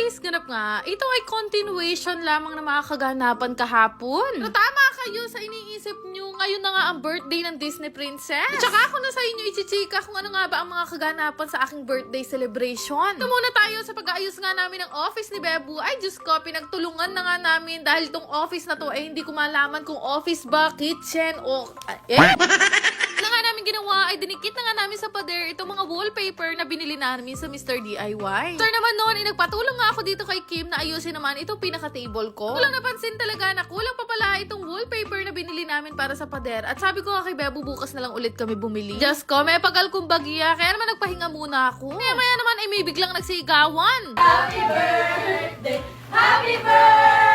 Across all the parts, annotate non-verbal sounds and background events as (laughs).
Anyways, ganap nga, ito ay continuation lamang ng mga kaganapan kahapon. Pero tama kayo sa iniisip nyo, ngayon na nga ang birthday ng Disney Princess. At saka ako na sa inyo ichichika kung ano nga ba ang mga kaganapan sa aking birthday celebration. Ito muna tayo sa pag-aayos nga namin ng office ni Bebu. Ay, Diyos ko, pinagtulungan na nga namin dahil itong office na to ay hindi ko malaman kung office ba, kitchen, o... Eh? (laughs) na nga namin ginawa ay dinikit na nga namin sa pader itong mga wallpaper na binili namin sa Mr. DIY. After naman noon, ay nagpatulong nga ako dito kay Kim na ayusin naman itong pinaka-table ko. Walang napansin talaga na kulang pa pala itong wallpaper na binili namin para sa pader. At sabi ko nga kay Bebo, bukas na lang ulit kami bumili. Just ko, may pagal kong bagya, kaya naman nagpahinga muna ako. Kaya maya naman ay may biglang nagsigawan. Happy birthday. Happy birthday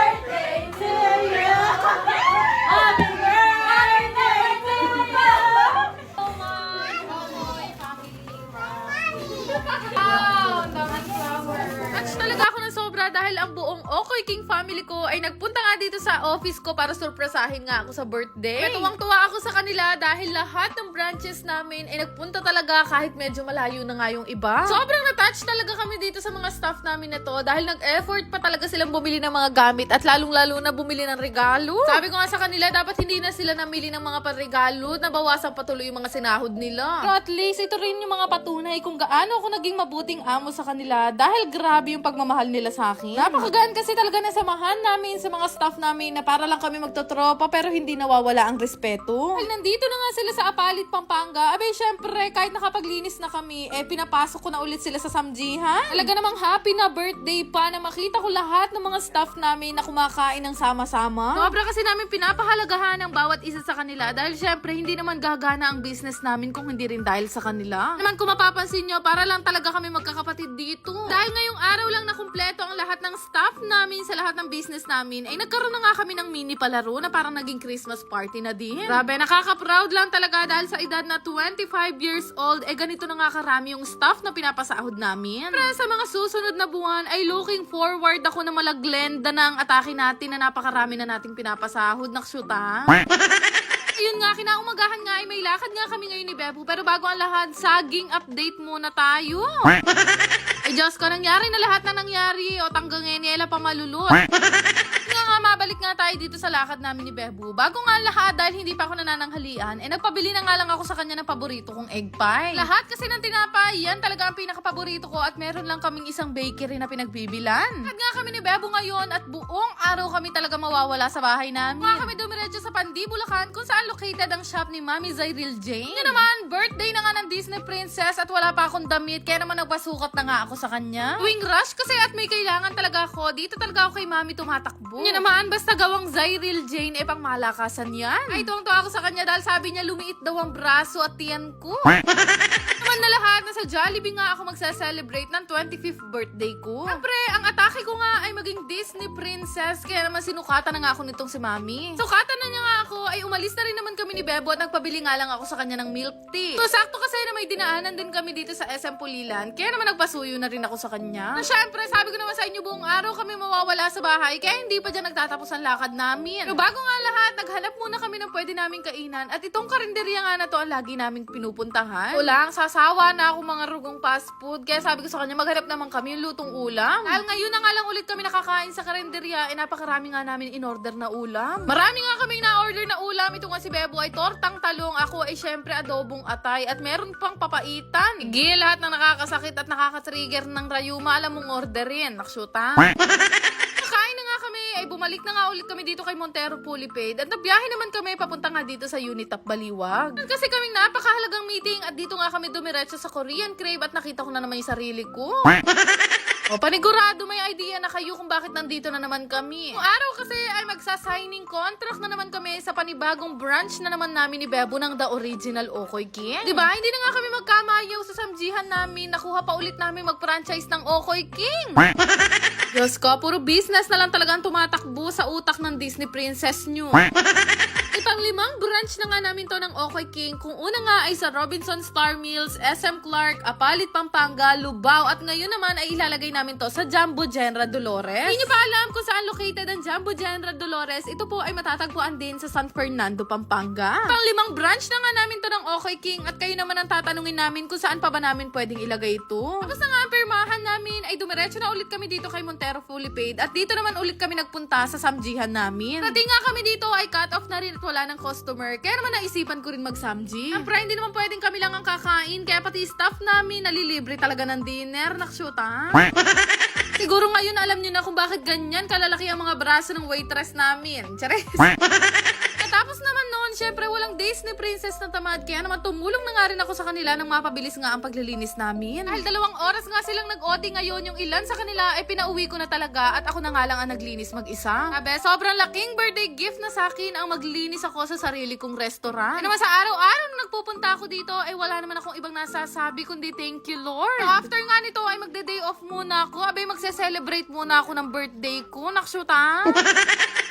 Wow, ang daming flower. Touch talaga ako ng sobra dahil ang buong Okoy King family ko ay nagpunta nga dito sa office ko para surpresahin nga ako sa birthday. May tuwang-tuwa ako sa kanila dahil lahat ng branches namin ay nagpunta talaga kahit medyo malayo na nga yung iba. Sobrang na-touch talaga kami dito sa mga staff namin na to dahil nag-effort pa talaga silang bumili ng mga gamit at lalong-lalo na bumili ng regalo. Sabi ko nga sa kanila, dapat hindi na sila namili ng mga panregalo, nabawasan patuloy yung mga sinahod nila. Pero at least, ito rin yung mga patunay kung gaano ako naging mabuting amo sa kanila dahil grabe yung pagmamahal nila sa akin. Napakagaan kasi talaga na samahan namin sa mga staff namin na para lang kami magtotropa pero hindi nawawala ang respeto. Dahil nandito na nga sila sa Apalit, Pampanga, abay syempre kahit nakapaglinis na kami, eh pinapasok ko na ulit sila sa samjihan. Talaga namang happy na birthday pa na makita ko lahat ng mga staff namin na kumakain ng sama-sama. Sobra kasi namin pinapahalagahan ang bawat isa sa kanila dahil syempre hindi naman gagana ang business namin kung hindi rin dahil sa kanila. Naman kung mapapansin nyo, para lang talaga kami magkakapatid dito. Dahil ngayong araw lang na kumpleto ang lahat ng staff namin sa lahat ng business namin, ay nagkaroon na nga kami ng mini palaro na parang naging Christmas party na din. Grabe, nakaka-proud lang talaga dahil sa edad na 25 years old, eh ganito na nga karami yung staff na pinapasahod namin. Pero sa mga susunod na buwan, ay looking forward ako na malaglenda ng atake natin na napakarami na nating pinapasahod. Naksyuta. (laughs) Ayun nga, kinaumagahan nga ay may lakad nga kami ngayon ni Bebo. Pero bago ang lahat, saging update muna tayo. (laughs) Ay Diyos ko, nangyari na lahat na nangyari. O tanggang nila pa malulot. (laughs) dito sa lakad namin ni Bebu. Bago nga lahat, dahil hindi pa ako nanananghalian, eh nagpabili na nga lang ako sa kanya ng paborito kong egg pie. Lahat kasi ng tinapay, yan talaga ang pinakapaborito ko at meron lang kaming isang bakery na pinagbibilan. At nga kami ni Bebu ngayon at buong araw kami talaga mawawala sa bahay namin. Nga kami dumiretso sa Pandi, Bulacan kung saan located ang shop ni Mami Zyril Jane. Nga naman, birthday na nga ng Disney Princess at wala pa akong damit kaya naman nagpasukat na nga ako sa kanya. Tuwing rush kasi at may kailangan talaga ako, dito talaga ako kay Mami tumatakbo. Nga naman, basta gawang Zyril Jane, eh pang malakasan yan. Ay, tuwang-tuwa ako sa kanya dahil sabi niya lumiit daw ang braso at tiyan ko. (laughs) naman na lahat, nasa Jollibee nga ako magsa-celebrate ng 25th birthday ko. Siyempre, ang atake ko nga ay maging Disney princess, kaya naman sinukatan na nga ako nitong si Mami. Sukatan na niya nga ako, ay umalis na rin naman kami ni Bebo at nagpabili nga lang ako sa kanya ng milk tea. So, sakto kasi na may dinaanan din kami dito sa SM Pulilan, kaya naman nagpasuyo na rin ako sa kanya. Na syempre, sabi ko naman sa inyo buong araw kami mawawala sa bahay, kaya hindi pa dyan nagtatapos ang lakad namin. Pero bago nga lahat, naghanap muna kami ng pwede naming kainan at itong karinderya nga na to ang lagi naming pinupuntahan. O lang, sasawa na ako mga rugong fast food, kaya sabi ko sa kanya, maghanap naman kami yung lutong ulam. Dahil ngayon na nga lang ulit kami nakakain sa karinderya, eh napakarami nga namin in-order na ulam. Marami nga kami na-order na ulam. Ito nga si Bebo ay tortang talong, ako ay syempre adobong atay, at meron pang papaitan. Sige, lahat ng nakakasakit at nakaka-trigger ng rayuma, alam mong orderin. Naksyuta. (laughs) Nakain na nga kami, bumalik na nga ulit kami dito kay Montero Pulipade at nabiyahe naman kami papunta nga dito sa Unitap Baliwag. Kasi kaming napakahalagang meeting at dito nga kami dumiretso sa Korean Crave at nakita ko na naman yung sarili ko. (laughs) O panigurado may idea na kayo kung bakit nandito na naman kami. Kung araw kasi ay magsa-signing contract na naman kami sa panibagong branch na naman namin ni Bebo ng The Original Okoy King. 'Di ba? Hindi na nga kami magkamayaw sa samjihan namin. Nakuha pa ulit namin mag-franchise ng Okoy King. (laughs) Diyos ko, puro business na lang talagang tumatakbo sa utak ng Disney princess nyo. (laughs) Panglimang branch na nga namin to ng Okay King. Kung una nga ay sa Robinson Star Mills, SM Clark, Apalit, Pampanga, Lubao, at ngayon naman ay ilalagay namin to sa Jumbo General Dolores. Hindi nyo pa alam kung saan located ang Jumbo General Dolores. Ito po ay matatagpuan din sa San Fernando, Pampanga. Panglimang branch na nga namin to ng Okay King at kayo naman ang tatanungin namin kung saan pa ba namin pwedeng ilagay ito. Tapos na nga ang pirmahan namin ay dumiretso na ulit kami dito kay Montero Fully Paid at dito naman ulit kami nagpunta sa samjihan namin. Pati nga kami dito ay cut off na rin at wala ng customer kaya naman naisipan ko rin mag-samji. Siyempre hindi naman pwedeng kami lang ang kakain kaya pati staff namin nalilibre talaga ng dinner. Nakshoot ha? (laughs) Siguro ngayon alam nyo na kung bakit ganyan kalalaki ang mga braso ng waitress namin. Chares! (laughs) Katapos naman noon, syempre walang days ni Princess na tamad. Kaya naman tumulong na nga rin ako sa kanila nang mapabilis nga ang paglilinis namin. Dahil dalawang oras nga silang nag-OT ngayon, yung ilan sa kanila ay pinauwi ko na talaga at ako na nga lang ang naglinis mag-isa. Sabi, sobrang laking birthday gift na sa akin ang maglinis ako sa sarili kong restaurant. Kaya naman sa araw-araw na nagpupunta ako dito, ay wala naman akong ibang nasasabi kundi thank you Lord. So after nga nito ay magde-day off muna ako. Abay magse-celebrate muna ako ng birthday ko. Nakshuta. (laughs)